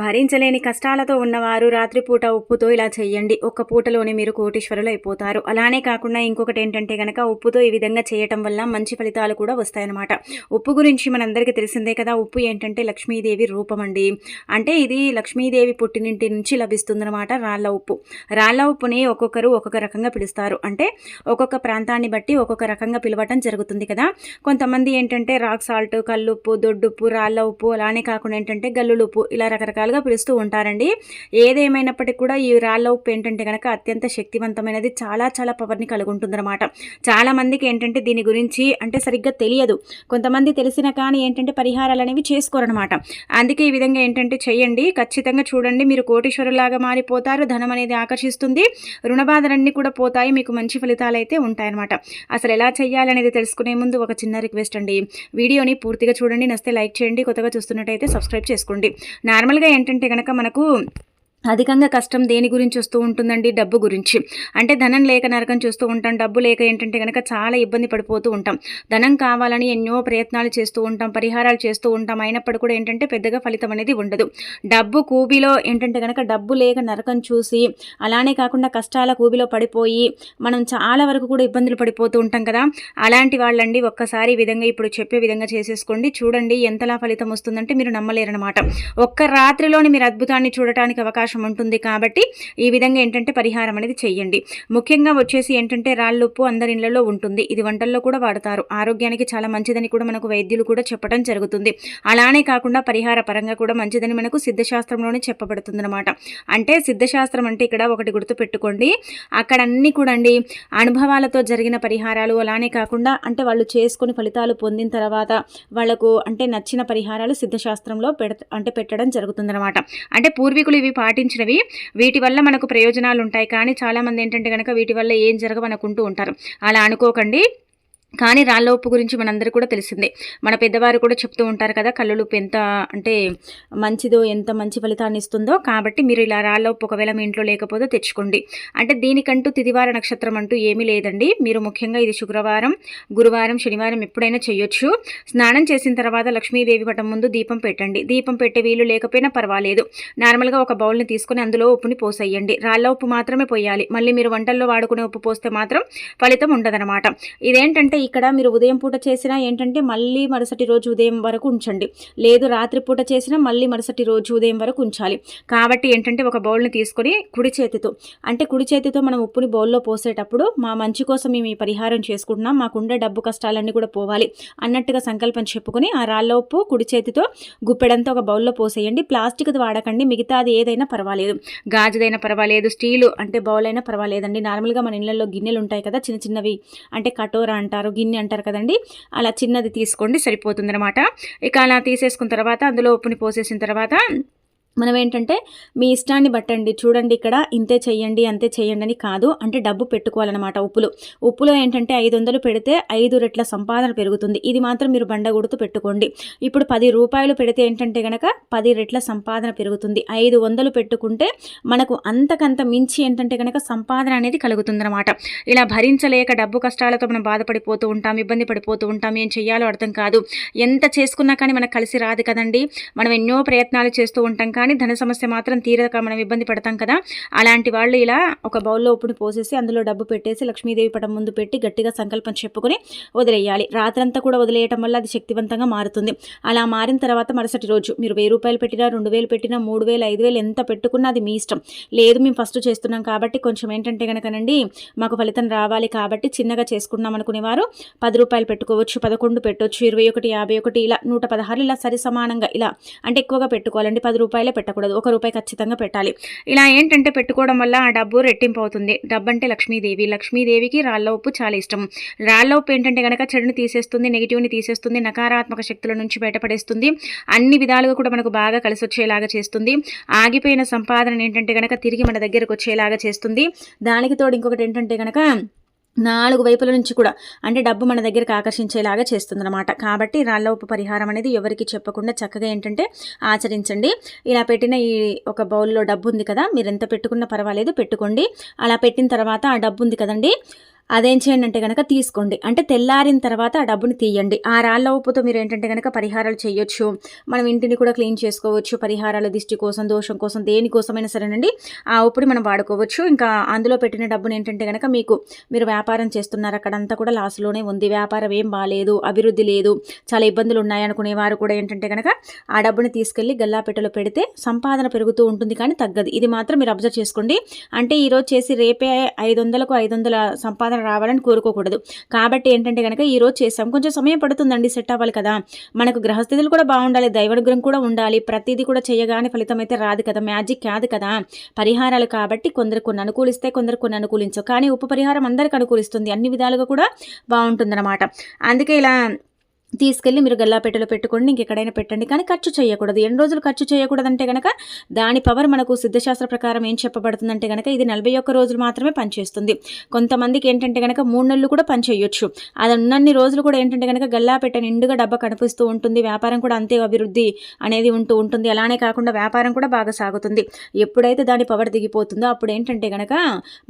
భరించలేని కష్టాలతో ఉన్నవారు రాత్రిపూట ఉప్పుతో ఇలా చేయండి ఒక్క పూటలోనే మీరు కోటీశ్వరులు అయిపోతారు. అలానే కాకుండా ఇంకొకటి ఏంటంటే గనక ఉప్పుతో ఈ విధంగా చేయటం వల్ల మంచి ఫలితాలు కూడా వస్తాయన్నమాట. ఉప్పు గురించి మనందరికీ తెలిసిందే కదా. ఉప్పు ఏంటంటే లక్ష్మీదేవి రూపం అండి అంటే ఇది లక్ష్మీదేవి పుట్టినింటి నుంచి లభిస్తుందన్నమాట రాళ్ళ ఉప్పు. రాళ్ళ ఉప్పుని ఒక్కొక్కరు ఒక్కొక్క రకంగా పిలుస్తారు. అంటే ఒక్కొక్క ప్రాంతాన్ని బట్టి ఒక్కొక్క రకంగా పిలవటం జరుగుతుంది కదా. కొంతమంది ఏంటంటే రాక్ సాల్ట్ కల్లుప్పు దొడ్డుప్పు రాళ్ళ ఉప్పు అలానే కాకుండా ఏంటంటే గల్లులుప్పు ఇలా రకరకాల రకరకాలుగా పిలుస్తూ ఉంటారండి. ఏదేమైనప్పటికీ కూడా ఈ రాళ్ళ ఉప్పు ఏంటంటే కనుక అత్యంత శక్తివంతమైనది. చాలా చాలా పవర్ని కలిగి ఉంటుందన్నమాట చాలా మందికి ఏంటంటే దీని గురించి అంటే సరిగ్గా తెలియదు. కొంతమంది తెలిసిన కానీ ఏంటంటే పరిహారాలు అనేవి చేసుకోరనమాట అందుకే ఈ విధంగా ఏంటంటే చేయండి. ఖచ్చితంగా చూడండి. మీరు కోటీశ్వరులాగా మారిపోతారు. ధనం అనేది ఆకర్షిస్తుంది. రుణబాధలన్నీ కూడా పోతాయి. మీకు మంచి ఫలితాలు అయితే ఉంటాయన్నమాట. అసలు ఎలా చేయాలనేది తెలుసుకునే ముందు ఒక చిన్న రిక్వెస్ట్ అండి. వీడియోని పూర్తిగా చూడండి. నస్తే లైక్ చేయండి. కొత్తగా చూస్తున్నట్టయితే సబ్స్క్రైబ్ చేసుకోండి. నార్మల్గా ఏంటంటే కనుక మనకు అధికంగా కష్టం దేని గురించి వస్తూ ఉంటుందండి? డబ్బు గురించి. అంటే ధనం లేక నరకం చూస్తూ ఉంటాం. డబ్బు లేక ఏంటంటే కనుక చాలా ఇబ్బంది పడిపోతూ ఉంటాం. ధనం కావాలని ఎన్నో ప్రయత్నాలు చేస్తూ ఉంటాం. పరిహారాలు చేస్తూ ఉంటాం. అయినప్పుడు కూడా ఏంటంటే పెద్దగా ఫలితం అనేది ఉండదు. డబ్బు కూబిలో ఏంటంటే కనుక డబ్బు లేక నరకం చూసి అలానే కాకుండా కష్టాల కూబిలో పడిపోయి మనం చాలా వరకు కూడా ఇబ్బందులు పడిపోతూ ఉంటాం కదా? అలాంటి వాళ్ళండి ఒక్కసారి విధంగా ఇప్పుడు చెప్పే విధంగా చేసేసుకోండి. చూడండి ఎంతలా ఫలితం వస్తుందంటే మీరు నమ్మలేరనమాట ఒక్క రాత్రిలోని మీరు అద్భుతాన్ని చూడటానికి అవకాశం అవకాశం ఉంటుంది కాబట్టి ఈ విధంగా ఏంటంటే పరిహారం అనేది చేయండి ముఖ్యంగా వచ్చేసి ఏంటంటే రాళ్ళుప్పు అందరి ఇళ్ళలో ఉంటుంది. ఇది వంటల్లో కూడా వాడతారు. ఆరోగ్యానికి చాలా మంచిదని కూడా మనకు వైద్యులు కూడా చెప్పడం జరుగుతుంది. అలానే కాకుండా పరిహార పరంగా కూడా మంచిదని మనకు సిద్ధశాస్త్రంలోనే చెప్పబడుతుంది అనమాట అంటే సిద్ధశాస్త్రం అంటే ఇక్కడ ఒకటి గుర్తు పెట్టుకోండి అక్కడ అన్ని కూడా అండి అనుభవాలతో జరిగిన పరిహారాలు అలానే కాకుండా అంటే వాళ్ళు చేసుకుని ఫలితాలు పొందిన తర్వాత వాళ్ళకు అంటే నచ్చిన పరిహారాలు సిద్ధశాస్త్రంలో పెడ అంటే పెట్టడం జరుగుతుందన్నమాట. అంటే పూర్వీకులు ఇవి పాటి పాటించినవి. వీటి వల్ల మనకు ప్రయోజనాలు ఉంటాయి కానీ చాలామంది ఏంటంటే కనుక వీటి వల్ల ఏం జరగవనుకుంటూ ఉంటారు. అలా అనుకోకండి. కానీ రాళ్ళ ఉప్పు గురించి మనందరూ కూడా తెలిసిందే. మన పెద్దవారు కూడా చెప్తూ ఉంటారు కదా కళ్ళులుప్పు ఎంత అంటే మంచిదో ఎంత మంచి ఫలితాన్ని ఇస్తుందో. కాబట్టి మీరు ఇలా రాళ్ళ ఉప్పు ఒకవేళ మీ ఇంట్లో లేకపోతే తెచ్చుకోండి. అంటే దీనికంటూ తిదివార నక్షత్రం అంటూ ఏమీ లేదండి. మీరు ముఖ్యంగా ఇది శుక్రవారం గురువారం శనివారం ఎప్పుడైనా చేయొచ్చు. స్నానం చేసిన తర్వాత లక్ష్మీదేవి పటం ముందు దీపం పెట్టండి. దీపం పెట్టే వీలు లేకపోయినా పర్వాలేదు. నార్మల్గా ఒక బౌల్ని తీసుకుని అందులో ఉప్పుని పోసేయండి. రాళ్ళ ఉప్పు మాత్రమే పోయాలి. మళ్ళీ మీరు వంటల్లో వాడుకునే ఉప్పు పోస్తే మాత్రం ఫలితం ఉండదనమాట ఇదేంటంటే ఇక్కడ మీరు ఉదయం పూట చేసినా ఏంటంటే మళ్ళీ మరుసటి రోజు ఉదయం వరకు ఉంచండి. లేదు రాత్రి పూట చేసినా మళ్ళీ మరుసటి రోజు ఉదయం వరకు ఉంచాలి. కాబట్టి ఏంటంటే ఒక బౌల్ని తీసుకొని కుడి చేతితో అంటే కుడి చేతితో మనం ఉప్పుని బౌల్లో పోసేటప్పుడు మా మంచి కోసం మేము ఈ పరిహారం చేసుకుంటున్నాం. మాకుండే డబ్బు కష్టాలన్నీ కూడా పోవాలి అన్నట్టుగా సంకల్పం చెప్పుకొని ఆ రాళ్ళ ఉప్పు కుడి చేతితో గుప్పెడంతా ఒక బౌల్లో పోసేయండి. ప్లాస్టిక్ది వాడకండి. మిగతాది ఏదైనా పర్వాలేదు. గాజుదైనా పర్వాలేదు. స్టీలు అంటే బౌల్ అయినా పర్వాలేదండి. నార్మల్గా మన ఇళ్ళల్లో గిన్నెలు ఉంటాయి కదా చిన్న చిన్నవి అంటే కటోరా అంటారు గిన్నె అంటారు కదండి అలా చిన్నది తీసుకోండి సరిపోతుంది అనమాట ఇక అలా తీసేసుకున్న తర్వాత అందులో ఉప్పుని పోసేసిన తర్వాత మనం ఏంటంటే మీ ఇష్టాన్ని బట్టండి చూడండి ఇక్కడ ఇంతే చెయ్యండి అంతే చెయ్యండి అని కాదు. అంటే డబ్బు పెట్టుకోవాలన్నమాట ఉప్పులు. ఉప్పులో ఏంటంటే ఐదు వందలు పెడితే ఐదు రెట్ల సంపాదన పెరుగుతుంది. ఇది మాత్రం మీరు బండగుడుతూ పెట్టుకోండి. ఇప్పుడు పది రూపాయలు పెడితే ఏంటంటే కనుక పది రెట్ల సంపాదన పెరుగుతుంది. ఐదు వందలు పెట్టుకుంటే మనకు అంతకంత మించి ఏంటంటే కనుక సంపాదన అనేది కలుగుతుందన్నమాట. ఇలా భరించలేక డబ్బు కష్టాలతో మనం బాధపడిపోతూ ఉంటాం ఇబ్బంది పడిపోతూ ఉంటాం ఏం చెయ్యాలో అర్థం కాదు. ఎంత చేసుకున్నా కానీ మనకు కలిసి రాదు కదండి. మనం ఎన్నో ప్రయత్నాలు చేస్తూ ఉంటాం కానీ ధన సమస్య మాత్రం తీరక మనం ఇబ్బంది పడతాం కదా. అలాంటి వాళ్ళు ఇలా ఒక బౌల్లో ఉప్పుని పోసేసి అందులో డబ్బు పెట్టేసి లక్ష్మీదేవి పటం ముందు పెట్టి గట్టిగా సంకల్పం చెప్పుకొని వదిలేయాలి. రాత్రంతా కూడా వదిలేయటం వల్ల అది శక్తివంతంగా మారుతుంది. అలా మారిన తర్వాత మరుసటి రోజు మీరు వెయ్యి రూపాయలు పెట్టినా రెండు వేలు పెట్టినా మూడు వేలు ఐదు వేలు ఎంత పెట్టుకున్నా అది మీ ఇష్టం. లేదు మేము ఫస్ట్ చేస్తున్నాం కాబట్టి కొంచెం ఏంటంటే కనుకనండి మాకు ఫలితం రావాలి కాబట్టి చిన్నగా చేసుకున్నాం అనుకునేవారు. పది రూపాయలు పెట్టుకోవచ్చు పదకొండు పెట్టవచ్చు ఇరవై ఒకటి యాభై ఒకటి ఇలా నూట పదహారు ఇలా సరి సమానంగా ఇలా అంటే ఎక్కువగా పెట్టుకోవాలండి. పది రూపాయలు రూపాయలే పెట్టకూడదు. ఒక రూపాయి ఖచ్చితంగా పెట్టాలి. ఇలా ఏంటంటే పెట్టుకోవడం వల్ల ఆ డబ్బు రెట్టింపు అవుతుంది. డబ్బు అంటే లక్ష్మీదేవి. లక్ష్మీదేవికి రాళ్ళ ఉప్పు చాలా ఇష్టం. రాళ్ళ ఉప్పు ఏంటంటే కనుక చెడుని తీసేస్తుంది నెగిటివ్ని తీసేస్తుంది నకారాత్మక శక్తుల నుంచి బయటపడేస్తుంది. అన్ని విధాలుగా కూడా మనకు బాగా కలిసి వచ్చేలాగా చేస్తుంది. ఆగిపోయిన సంపాదన ఏంటంటే కనుక తిరిగి మన దగ్గరకు వచ్చేలాగా చేస్తుంది. దానికి తోడు ఇంకొకటి ఏంటంటే కనుక నాలుగు వైపుల నుంచి కూడా అంటే డబ్బు మన దగ్గరికి ఆకర్షించేలాగా చేస్తుందన్నమాట. కాబట్టి రాళ్ళ ఉప్పు పరిహారం అనేది ఎవరికి చెప్పకుండా చక్కగా ఏంటంటే ఆచరించండి. ఇలా పెట్టిన ఈ ఒక బౌల్లో డబ్బు ఉంది కదా మీరు ఎంత పెట్టుకున్నా పర్వాలేదు పెట్టుకోండి. అలా పెట్టిన తర్వాత ఆ డబ్బు ఉంది కదండి అదేం చేయండి అంటే కనుక తీసుకోండి. అంటే తెల్లారిన తర్వాత ఆ డబ్బుని తీయండి. ఆ రాళ్ళ ఉప్పుతో మీరు ఏంటంటే కనుక పరిహారాలు చేయొచ్చు. మనం ఇంటిని కూడా క్లీన్ చేసుకోవచ్చు. పరిహారాల దిష్టి కోసం దోషం కోసం దేనికోసమైనా సరేనండి. ఆ ఉప్పుని మనం వాడుకోవచ్చు. ఇంకా అందులో పెట్టిన డబ్బుని ఏంటంటే కనుక మీకు మీరు వ్యాపారం చేస్తున్నారు. అక్కడంతా కూడా లాస్లోనే ఉంది. వ్యాపారం ఏం బాగాలేదు అభివృద్ధి లేదు. చాలా ఇబ్బందులు ఉన్నాయనుకునే వారు కూడా ఏంటంటే కనుక ఆ డబ్బుని తీసుకెళ్ళి గల్లాపెట్టెలో పెడితే సంపాదన పెరుగుతూ ఉంటుంది కానీ తగ్గదు. ఇది మాత్రం మీరు అబ్జర్వ్ చేసుకోండి. అంటే ఈరోజు చేసి రేపే ఐదు వందలకు ఐదు వందల సంపాదన రావాలని కోరుకోకూడదు. కాబట్టి ఏంటంటే కనుక ఈరోజు చేసాం కొంచెం సమయం పడుతుందండి సెట్ అవ్వాలి కదా. మనకు గ్రహస్థితులు కూడా బాగుండాలి దైవనుగ్రహం కూడా ఉండాలి. ప్రతిదీ కూడా చేయగానే ఫలితం అయితే రాదు కదా. మ్యాజిక్ కాదు కదా. పరిహారాలు కాబట్టి కొందరు కొన్ని అనుకూలిస్తే కొందరు కొన్ని అనుకూలించవు. కానీ ఉప పరిహారం అందరికి అనుకూలిస్తుంది. అన్ని విధాలుగా కూడా బాగుంటుందన్నమాట. అందుకే ఇలా తీసుకెళ్ళి మీరు గల్లాపెట్టెలో పెట్టుకోండి ఇంకెక్కడైనా పెట్టండి. కానీ ఖర్చు చేయకూడదు. ఎన్ని రోజులు ఖర్చు చేయకూడదంటే కనుక దాని పవర్ మనకు సిద్ధశాస్త్ర ప్రకారం ఏం చెప్పబడుతుందంటే కనుక ఇది నలభై ఒక్క రోజులు మాత్రమే పనిచేస్తుంది. కొంతమందికి ఏంటంటే కనుక మూడు నెలలు కూడా పనిచేయొచ్చు. అది ఉన్నన్ని రోజులు కూడా ఏంటంటే కనుక గల్లాపెట్ట నిండుగా డబ్బా కనిపిస్తూ ఉంటుంది. వ్యాపారం కూడా అంతే అభివృద్ధి అనేది ఉంటూ ఉంటుంది. అలానే కాకుండా వ్యాపారం కూడా బాగా సాగుతుంది. ఎప్పుడైతే దాని పవర్ దిగిపోతుందో అప్పుడు ఏంటంటే కనుక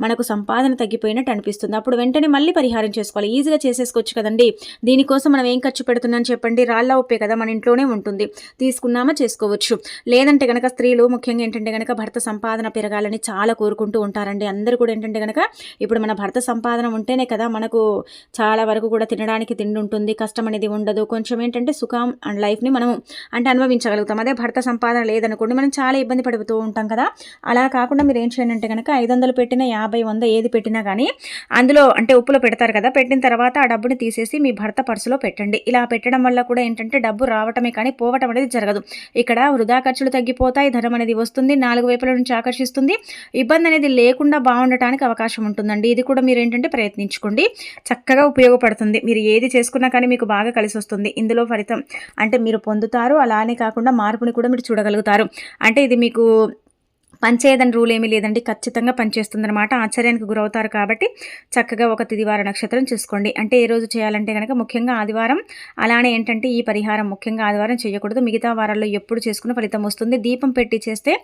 మనకు సంపాదన తగ్గిపోయినట్టు అనిపిస్తుంది. అప్పుడు వెంటనే మళ్ళీ పరిహారం చేసుకోవాలి. ఈజీగా చేసేసుకోవచ్చు కదండి. దీనికోసం మనం ఏం ఖర్చు పెడుతున్నాను చెప్పండి. రాళ్ళ ఉప్పే కదా మన ఇంట్లోనే ఉంటుంది. తీసుకున్నామా చేసుకోవచ్చు. లేదంటే కనుక స్త్రీలు ముఖ్యంగా ఏంటంటే కనుక భర్త సంపాదన పెరగాలని చాలా కోరుకుంటూ ఉంటారండి. అందరూ కూడా ఏంటంటే కనుక ఇప్పుడు మన భర్త సంపాదన ఉంటేనే కదా మనకు చాలా వరకు కూడా తినడానికి తిండి ఉంటుంది. కష్టం అనేది ఉండదు. కొంచెం ఏంటంటే సుఖం అండ్ లైఫ్ని మనం అంటే అనుభవించగలుగుతాం. అదే భర్త సంపాదన లేదనుకోండి మనం చాలా ఇబ్బంది పడుతూ ఉంటాం కదా. అలా కాకుండా మీరు ఏం చేయండి అంటే కనుక ఐదు వందలు పెట్టినా యాభై వంద ఏది పెట్టినా కానీ అందులో అంటే ఉప్పులో పెడతారు కదా. పెట్టిన తర్వాత ఆ డబ్బుని తీసేసి మీ భర్త పర్సులో పెట్టండి. ఇలా పెట్టడం వల్ల కూడా ఏంటంటే డబ్బు రావటమే కానీ పోవటం అనేది జరగదు. ఇక్కడ వృధా ఖర్చులు తగ్గిపోతాయి ధనం అనేది వస్తుంది నాలుగు వైపుల నుంచి ఆకర్షిస్తుంది. ఇబ్బంది అనేది లేకుండా బాగుండటానికి అవకాశం ఉంటుందండి. ఇది కూడా మీరు ఏంటంటే ప్రయత్నించుకోండి. చక్కగా ఉపయోగపడుతుంది. మీరు ఏది చేసుకున్నా కానీ మీకు బాగా కలిసి వస్తుంది. ఇందులో ఫలితం అంటే మీరు పొందుతారు. అలానే కాకుండా మార్పుని కూడా మీరు చూడగలుగుతారు. అంటే ఇది మీకు పనిచేయదని రూల్ ఏమీ లేదండి. ఖచ్చితంగా పనిచేస్తుందన్నమాట. ఆశ్చర్యానికి గురవుతారు కాబట్టి చక్కగా ఒక తిదివార నక్షత్రం చూసుకోండి. అంటే ఏ రోజు చేయాలంటే కనుక ముఖ్యంగా ఆదివారం. అలానే ఏంటంటే ఈ పరిహారం ముఖ్యంగా ఆదివారం చేయకూడదు. మిగతా వారాల్లో ఎప్పుడు చేసుకున్న ఫలితం వస్తుంది. దీపం పెట్టి చేస్తే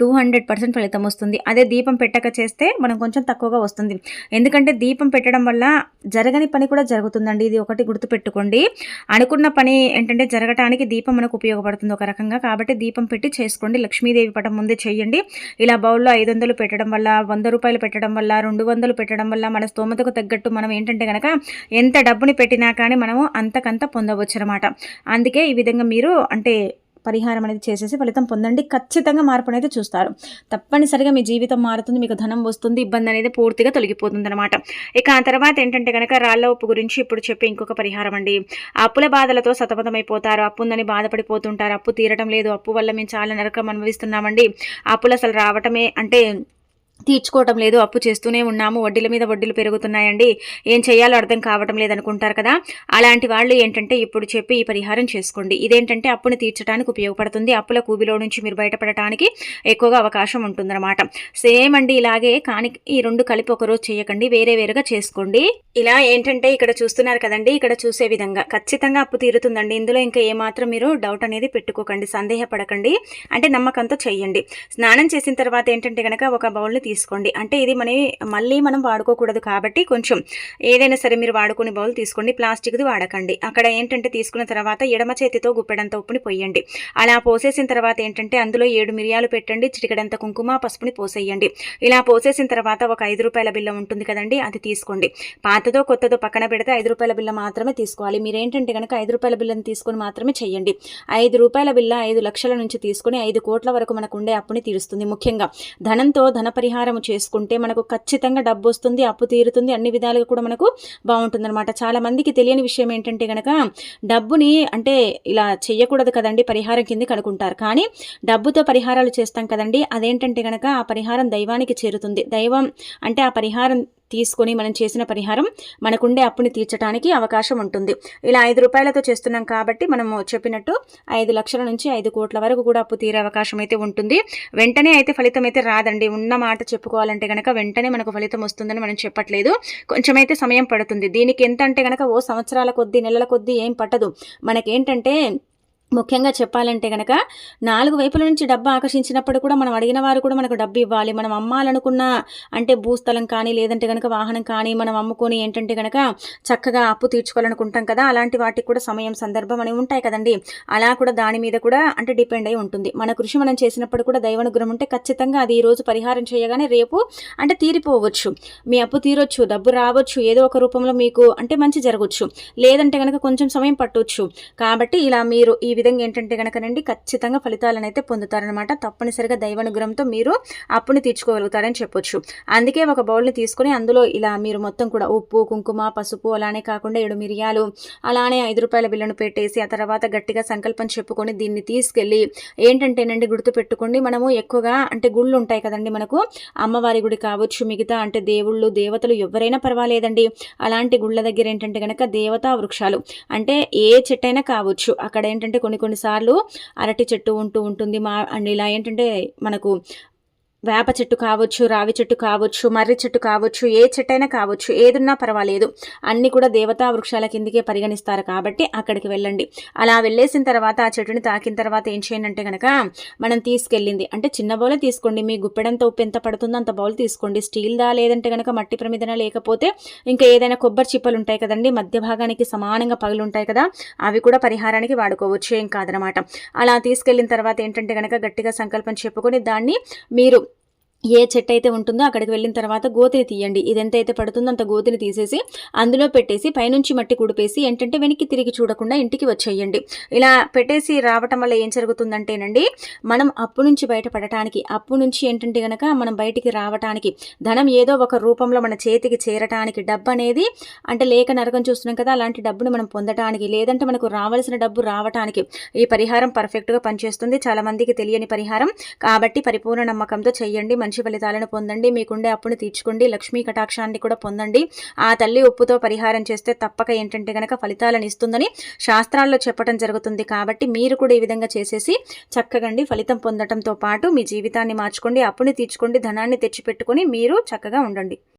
టూ హండ్రెడ్ పర్సెంట్ ఫలితం వస్తుంది. అదే దీపం పెట్టక చేస్తే మనం కొంచెం తక్కువగా వస్తుంది. ఎందుకంటే దీపం పెట్టడం వల్ల జరగని పని కూడా జరుగుతుందండి. ఇది ఒకటి గుర్తుపెట్టుకోండి. అనుకున్న పని ఏంటంటే జరగటానికి దీపం మనకు ఉపయోగపడుతుంది ఒక రకంగా. కాబట్టి దీపం పెట్టి చేసుకోండి. లక్ష్మీదేవి పటం ముందే చేయండి. ఇలా బౌల్లో ఐదు వందలు పెట్టడం వల్ల వంద రూపాయలు పెట్టడం వల్ల రెండు వందలు పెట్టడం వల్ల మన స్తోమతకు తగ్గట్టు మనం ఏంటంటే కనుక ఎంత డబ్బుని పెట్టినా కానీ మనము అంతకంత పొందవచ్చు అనమాట అందుకే ఈ విధంగా మీరు అంటే పరిహారం అనేది చేసేసి ఫలితం పొందండి. ఖచ్చితంగా మార్పు అనేది చూస్తారు. తప్పనిసరిగా మీ జీవితం మారుతుంది మీకు ధనం వస్తుంది ఇబ్బంది అనేది పూర్తిగా తొలగిపోతుంది అనమాట ఇక ఆ తర్వాత ఏంటంటే కనుక రాళ్ళ ఉప్పు గురించి ఇప్పుడు చెప్పే ఇంకొక పరిహారం అండి. అప్పుల బాధలతో సతమతమైపోతారు. అప్పు ఉందని బాధపడిపోతుంటారు. అప్పు తీరటం లేదు. అప్పు వల్ల మేము చాలా నరకం అనుభవిస్తున్నామండి. అప్పులు అసలు రావటమే అంటే తీర్చుకోవటం లేదు అప్పు చేస్తూనే ఉన్నాము వడ్డీల మీద వడ్డీలు పెరుగుతున్నాయండి ఏం చేయాలో అర్థం కావటం లేదనుకుంటారు కదా? అలాంటి వాళ్ళు ఏంటంటే ఇప్పుడు చెప్పి ఈ పరిహారం చేసుకోండి. ఇదేంటంటే అప్పుని తీర్చడానికి ఉపయోగపడుతుంది. అప్పుల కూబిలో నుంచి మీరు బయటపడటానికి ఎక్కువగా అవకాశం ఉంటుందన్నమాట. సేమ్ అండి ఇలాగే కానీ ఈ రెండు కలిపి ఒకరోజు చేయకండి వేరే వేరుగా చేసుకోండి. ఇలా ఏంటంటే ఇక్కడ చూస్తున్నారు కదండి ఇక్కడ చూసే విధంగా. ఖచ్చితంగా అప్పు తీరుతుందండి. ఇందులో ఇంకా ఏమాత్రం మీరు డౌట్ అనేది పెట్టుకోకండి సందేహపడకండి. అంటే నమ్మకంతో చేయండి స్నానం చేసిన తర్వాత ఏంటంటే కనుక ఒక బౌల్ని తీసుకోండి. అంటే ఇది మన మళ్ళీ మనం వాడుకోకూడదు కాబట్టి కొంచెం ఏదైనా సరే మీరు వాడుకునే బౌల్ తీసుకోండి. ప్లాస్టిక్ది వాడకండి. అక్కడ ఏంటంటే తీసుకున్న తర్వాత ఎడమ చేతితో గుప్పెడంత ఉప్పుని పోయండి. అలా పోసేసిన తర్వాత ఏంటంటే అందులో ఏడు మిరియాలు పెట్టండి. చిటికడంత కుంకుమ పసుపుని పోసేయండి. ఇలా పోసేసిన తర్వాత ఒక ఐదు రూపాయల బిల్ల ఉంటుంది కదండి అది తీసుకోండి. పాతదో కొత్తదో పక్కన పెడితే ఐదు రూపాయల బిల్ల మాత్రమే తీసుకోవాలి. మీరు ఏంటంటే కనుక ఐదు రూపాయల బిల్లను తీసుకొని మాత్రమే చేయండి ఐదు రూపాయల బిల్ల ఐదు లక్షల నుంచి తీసుకుని ఐదు కోట్ల వరకు మనకు ఉండే అప్పుని తీరుస్తుంది. ముఖ్యంగా ధనంతో ధన పరిహారం పరిహారం చేసుకుంటే మనకు ఖచ్చితంగా డబ్బు వస్తుంది అప్పు తీరుతుంది అన్ని విధాలుగా కూడా మనకు బాగుంటుందన్నమాట. చాలా మందికి తెలియని విషయం ఏంటంటే కనుక డబ్బుని అంటే ఇలా చేయకూడదు కదండి పరిహారం కిందకి అనుకుంటారు. కానీ డబ్బుతో పరిహారాలు చేస్తాం కదండి అదేంటంటే కనుక ఆ పరిహారం దైవానికి చేరుతుంది. దైవం అంటే ఆ పరిహారం తీసుకొని మనం చేసిన పరిహారం మనకుండే అప్పుని తీర్చడానికి అవకాశం ఉంటుంది. ఇలా ఐదు రూపాయలతో చేస్తున్నాం కాబట్టి మనము చెప్పినట్టు ఐదు లక్షల నుంచి ఐదు కోట్ల వరకు కూడా అప్పు తీరే అవకాశం అయితే ఉంటుంది. వెంటనే అయితే ఫలితం అయితే రాదండి. ఉన్న మాట చెప్పుకోవాలంటే కనుక వెంటనే మనకు ఫలితం వస్తుందని మనం చెప్పట్లేదు. కొంచెం అయితే సమయం పడుతుంది. దీనికి ఎంత అంటే కనుక ఓ సంవత్సరాల కొద్దీ నెలల కొద్దీ ఏం పట్టదు. మనకేంటంటే ముఖ్యంగా చెప్పాలంటే కనుక నాలుగు వైపుల నుంచి డబ్బు ఆకర్షించినప్పుడు కూడా మనం అడిగిన వారు కూడా మనకు డబ్బు ఇవ్వాలి. మనం అమ్మాలనుకున్న అంటే భూస్థలం కానీ లేదంటే కనుక వాహనం కానీ మనం అమ్ముకొని ఏంటంటే కనుక చక్కగా అప్పు తీర్చుకోవాలనుకుంటాం కదా అలాంటి వాటికి కూడా సమయం సందర్భం అనేవి ఉంటాయి కదండి. అలా కూడా దాని మీద కూడా అంటే డిపెండ్ అయి ఉంటుంది. మన కృషి మనం చేసినప్పుడు కూడా దైవానుగ్రహం ఉంటే ఖచ్చితంగా అది ఈరోజు పరిహారం చేయగానే రేపు అంటే తీరిపోవచ్చు. మీ అప్పు తీరొచ్చు డబ్బు రావచ్చు ఏదో ఒక రూపంలో మీకు అంటే మంచి జరగవచ్చు లేదంటే కనుక కొంచెం సమయం పట్టవచ్చు కాబట్టి ఇలా మీరు ఈ విధంగా ఏంటంటే కనుకనండి ఖచ్చితంగా ఫలితాలను అయితే పొందుతారనమాట తప్పనిసరిగా దైవానుగ్రహంతో మీరు అప్పుని తీర్చుకోగలుగుతారని చెప్పొచ్చు. అందుకే ఒక బౌల్ని తీసుకొని అందులో ఇలా మీరు మొత్తం కూడా ఉప్పు కుంకుమ పసుపు అలానే కాకుండా ఏడు మిరియాలు అలానే ఐదు రూపాయల బిల్లును పెట్టేసి ఆ తర్వాత గట్టిగా సంకల్పం చెప్పుకొని దీన్ని తీసుకెళ్ళి ఏంటంటేనండి గుర్తుపెట్టుకోండి. మనము ఎక్కువగా అంటే గుళ్ళు ఉంటాయి కదండి మనకు. అమ్మవారి గుడి కావచ్చు మిగతా అంటే దేవుళ్ళు దేవతలు ఎవరైనా పర్వాలేదండి. అలాంటి గుళ్ళ దగ్గర ఏంటంటే కనుక దేవతా వృక్షాలు అంటే ఏ చెట్టైనా కావచ్చు. అక్కడ ఏంటంటే కొన్ని కొన్నిసార్లు అరటి చెట్టు ఉంటూ ఉంటుంది. మా అండ్ ఇలా ఏంటంటే మనకు వేప చెట్టు కావచ్చు రావి చెట్టు కావచ్చు మర్రి చెట్టు కావచ్చు ఏ చెట్టైనా కావచ్చు ఏదున్నా పర్వాలేదు. అన్నీ కూడా దేవతా వృక్షాల కిందికే పరిగణిస్తారు కాబట్టి అక్కడికి వెళ్ళండి. అలా వెళ్ళేసిన తర్వాత ఆ చెట్టుని తాకిన తర్వాత ఏం చేయండి అంటే కనుక మనం తీసుకెళ్ళింది. అంటే చిన్న బౌలే తీసుకోండి. మీ గుప్పెడంత ఉప్పు ఎంత పడుతుందో అంత బౌల్ తీసుకోండి. స్టీల్దా లేదంటే కనుక మట్టి ప్రమిదన లేకపోతే ఇంకా ఏదైనా కొబ్బరి చిప్పలు ఉంటాయి కదండి. మధ్య భాగానికి సమానంగా పగులు ఉంటాయి కదా. అవి కూడా పరిహారానికి వాడుకోవచ్చు. ఏం కాదనమాట. అలా తీసుకెళ్ళిన తర్వాత ఏంటంటే కనుక గట్టిగా సంకల్పం చెప్పుకొని దాన్ని మీరు ఏ చెట్టు అయితే ఉంటుందో అక్కడికి వెళ్ళిన తర్వాత గోతిని తీయండి. ఇది ఎంత అయితే పడుతుందో అంత గోతిని తీసేసి అందులో పెట్టేసి పైనుంచి మట్టి కుడిపేసి ఏంటంటే వెనక్కి తిరిగి చూడకుండా ఇంటికి వచ్చేయండి. ఇలా పెట్టేసి రావటం వల్ల ఏం జరుగుతుందంటేనండి మనం అప్పు నుంచి బయటపడటానికి అప్పు నుంచి ఏంటంటే కనుక మనం బయటికి రావటానికి ధనం ఏదో ఒక రూపంలో మన చేతికి చేరటానికి డబ్బు అనేది అంటే లేక నరకం చూస్తున్నాం కదా అలాంటి డబ్బును మనం పొందటానికి లేదంటే మనకు రావాల్సిన డబ్బు రావటానికి ఈ పరిహారం పర్ఫెక్ట్గా పనిచేస్తుంది. చాలామందికి తెలియని పరిహారం. కాబట్టి పరిపూర్ణ నమ్మకంతో చేయండి. మంచి మంచి ఫలితాలను పొందండి. మీకుండే అప్పును తీర్చుకోండి. లక్ష్మీ కటాక్షాన్ని కూడా పొందండి. ఆ తల్లి ఉప్పుతో పరిహారం చేస్తే తప్పక ఏంటంటే కనుక ఫలితాలను ఇస్తుందని శాస్త్రాల్లో చెప్పడం జరుగుతుంది. కాబట్టి మీరు కూడా ఈ విధంగా చేసేసి చక్కగండి ఫలితం పొందడంతో పాటు మీ జీవితాన్ని మార్చుకోండి. అప్పుని తీర్చుకోండి. ధనాన్ని తెచ్చిపెట్టుకొని మీరు చక్కగా ఉండండి.